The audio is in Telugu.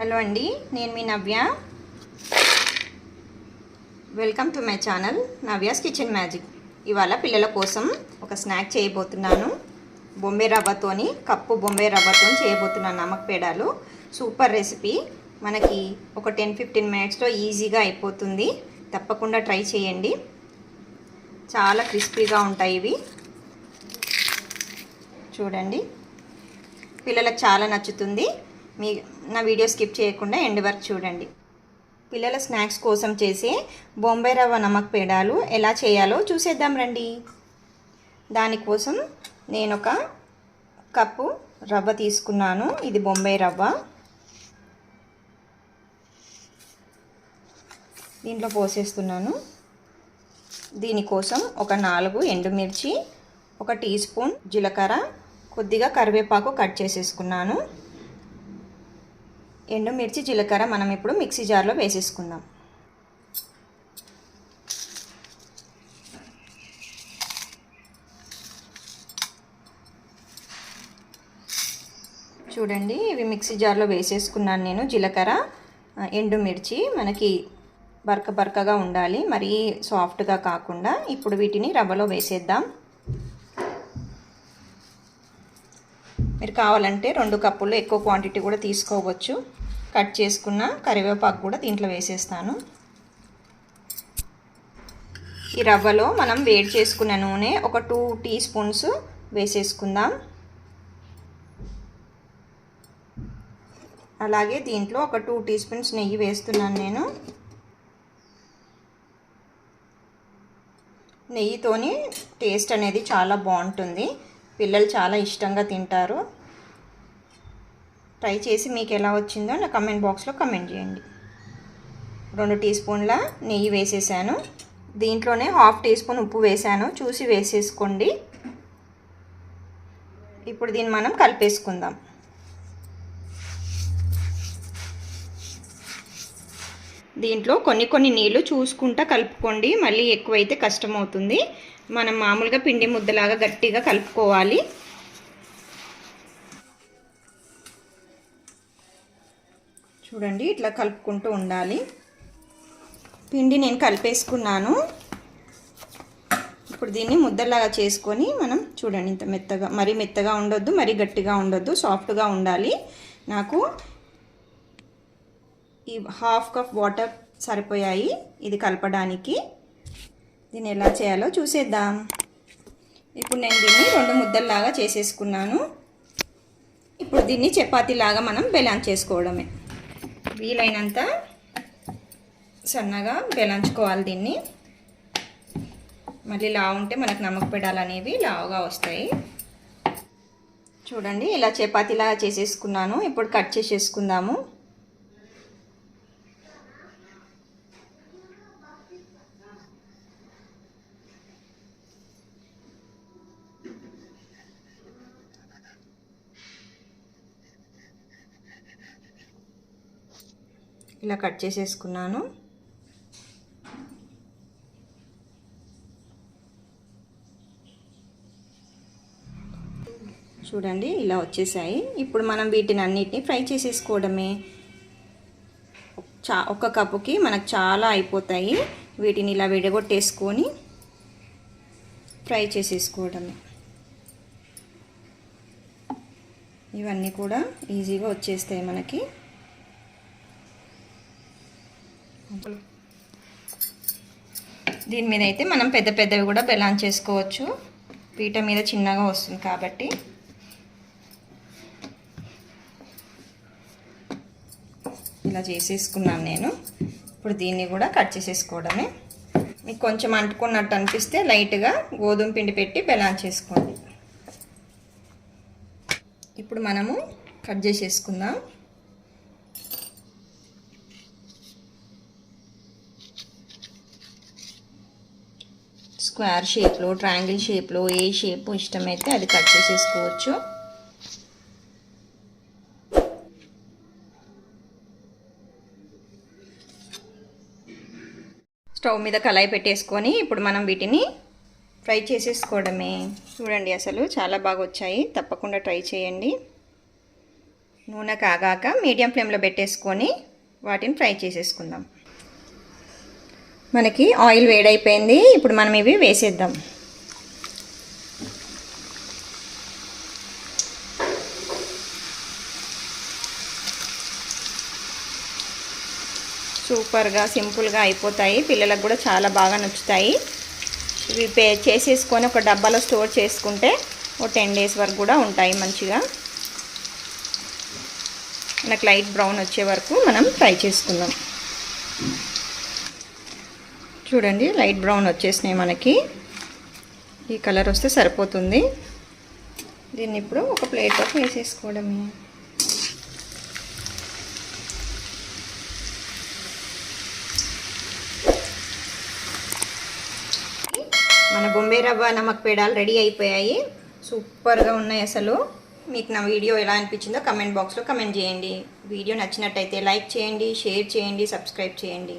హలో అండి నేను మీ Navya. Welcome to my channel Navya's kitchen magic. ఇవాళ పిల్లల కోసం ఒక స్నాక్ చేయబోతున్నాను. బొంబే రవ్వతోని కప్పు బొంబే రవ్వతో చేయబోతున్నాను నమక్ పేడాలు సూపర్ రెసిపీ మనకి ఒక టెన్ ఫిఫ్టీన్ మినిట్స్లో ఈజీగా అయిపోతుంది. తప్పకుండా ట్రై చేయండి. చాలా క్రిస్పీగా ఉంటాయి ఇవి. చూడండి. పిల్లలకు చాలా నచ్చుతుంది. మీ నా వీడియో స్కిప్ చేయకుండా ఎండ్ వరకు చూడండి. పిల్లల స్నాక్స్ కోసం చేసే బొంబాయి రవ్వ నమక్ పేడాలు ఎలా చేయాలో చూసేద్దాం రండి. దానికోసం నేను ఒక కప్పు రవ్వ తీసుకున్నాను. ఇది బొంబాయి రవ్వ. దీంట్లో పోసేస్తున్నాను. దీనికోసం ఒక నాలుగు ఎండుమిర్చి ఒక టీ స్పూన్ జీలకర్ర కొద్దిగా కరివేపాకు కట్ చేసేసుకున్నాను. ఎండుమిర్చి జీలకర్ర మనం ఇప్పుడు మిక్సీ జార్లో వేసేసుకుందాం. చూడండి ఇవి మిక్సీ జార్లో వేసేసుకున్నాను నేను జీలకర్ర ఎండుమిర్చి మనకి బరక బరకగా ఉండాలి మరీ సాఫ్ట్గా కాకుండా ఇప్పుడు వీటిని రవ్వలో వేసేద్దాం. మీరు కావాలంటే రెండు కప్పులు ఎక్కువ క్వాంటిటీ కూడా తీసుకోవచ్చు. కట్ చేసుకున్న కరివేపాకు కూడా దీంట్లో వేసేస్తాను. ఈ రవ్వలో మనం వేడి చేసుకున్న నూనె ఒక టూ టీ స్పూన్స్ వేసేసుకుందాం. అలాగే దీంట్లో ఒక టూ టీ స్పూన్స్ నెయ్యి వేస్తున్నాను నేను. నెయ్యితోని టేస్ట్ అనేది చాలా బాగుంటుంది. పిల్లలు చాలా ఇష్టంగా తింటారు. ట్రై చేసి మీకు ఎలా వచ్చిందో నా కమెంట్ బాక్స్లో కమెంట్ చేయండి. రెండు టీ స్పూన్ల నెయ్యి వేసేసాను. దీంట్లోనే హాఫ్ టీ స్పూన్ ఉప్పు వేసాను. చూసి వేసేసుకోండి. ఇప్పుడు దీన్ని మనం కలిపేసుకుందాం. దీంట్లో కొన్ని కొన్ని నీళ్ళు చూసుకుంటా కలుపుకోండి. మళ్ళీ ఎక్కువైతే కష్టమవుతుంది. మనం మామూలుగా పిండి ముద్దలాగా గట్టిగా కలుపుకోవాలి. చూడండి ఇట్లా కలుపుకుంటూ ఉండాలి. పిండి నేను కలిపేసుకున్నాను. ఇప్పుడు దీన్ని ముద్దలాగా చేసుకొని మనం చూడండి ఇంత మెత్తగా మరీ మెత్తగా ఉండొద్దు మరీ గట్టిగా ఉండొద్దు సాఫ్ట్గా ఉండాలి. నాకు ఈ హాఫ్ కప్ వాటర్ సరిపోయాయి. ఇది కలపడానికి. దీన్ని ఎలా చేయాలో చూసేద్దాం. ఇప్పుడు నేను దీన్ని రెండు ముద్దల్లాగా చేసేసుకున్నాను. ఇప్పుడు దీన్ని చపాతీలాగా మనం బెలాన్ చేసుకోవడమే. వీలైనంత సన్నగా బెలాంచుకోవాలి దీన్ని. మళ్ళీ లావు ఉంటే మనకు నమ్మక పెడాలనేవి లావుగా వస్తాయి. చూడండి ఇలా చపాతీలాగా చేసేసుకున్నాను. ఇప్పుడు కట్ చేసేసుకుందాము. ఇలా కట్ చేసేసుకున్నాను. చూడండి ఇలా వచ్చేసాయి. ఇప్పుడు మనం వీటిని అన్నిటిని ఫ్రై చేసేసుకోవడమే. చా ఒక కప్పుకి మనకు చాలా అయిపోతాయి. వీటిని ఇలా విడగొట్టేసుకొని ఫ్రై చేసేసుకోవడమే. ఇవన్నీ కూడా ఈజీగా వచ్చేస్తాయి మనకి. దీని మీద అయితే మనం పెద్ద పెద్దవి కూడా బెలాన్ చేసుకోవచ్చు. పీట మీద చిన్నగా వస్తుంది కాబట్టి. ఇలా చేసేసుకున్నాను నేను. ఇప్పుడు దీన్ని కూడా కట్ చేసేసుకోవడమే. మీకు కొంచెం అంటుకున్నట్టు అనిపిస్తే లైట్గా గోధుమ పిండి పెట్టి బెలాన్ చేసుకోండి. ఇప్పుడు మనము కట్ చేసేసుకుందాం. స్క్వేర్ షేప్లో ట్రయాంగిల్ షేప్లో ఏ షేప్ ఇష్టమైతే అది కట్ చేసేసుకోవచ్చు. స్టవ్ మీద కళాయి పెట్టేసుకొని ఇప్పుడు మనం వీటిని ఫ్రై చేసేసుకోవడమే. చూడండి అసలు చాలా బాగా వచ్చాయి. తప్పకుండా ట్రై చేయండి. నూనె కాగాక మీడియం ఫ్లేమ్లో పెట్టేసుకొని వాటిని ఫ్రై చేసేసుకుందాం. మనకి ఆయిల్ వేడైపోయింది. ఇప్పుడు మనం ఇవి వేసేద్దాం. సూపర్గా సింపుల్గా అయిపోతాయి. పిల్లలకు కూడా చాలా బాగా నచ్చుతాయి. ఇవి పే చేసేసుకొని ఒక డబ్బాలో స్టోర్ చేసుకుంటే ఒక టెన్ డేస్ వరకు కూడా ఉంటాయి మంచిగా. మనకు లైట్ బ్రౌన్ వచ్చే వరకు మనం ఫ్రై చేసుకుందాం. చూడండి లైట్ బ్రౌన్ వచ్చేసినాయి మనకి. ఈ కలర్ వస్తే సరిపోతుంది. దీన్ని ఇప్పుడు ఒక ప్లేట్లోకి వేసేసుకోవడమే. మన బొంబే రవ్వ నమక్ పేడాలు రెడీ అయిపోయాయి. సూపర్గా ఉన్నాయి అసలు. మీకు నా వీడియో ఎలా అనిపించిందో కమెంట్ బాక్స్లో కమెంట్ చేయండి. వీడియో నచ్చినట్టయితే లైక్ చేయండి షేర్ చేయండి సబ్స్క్రైబ్ చేయండి.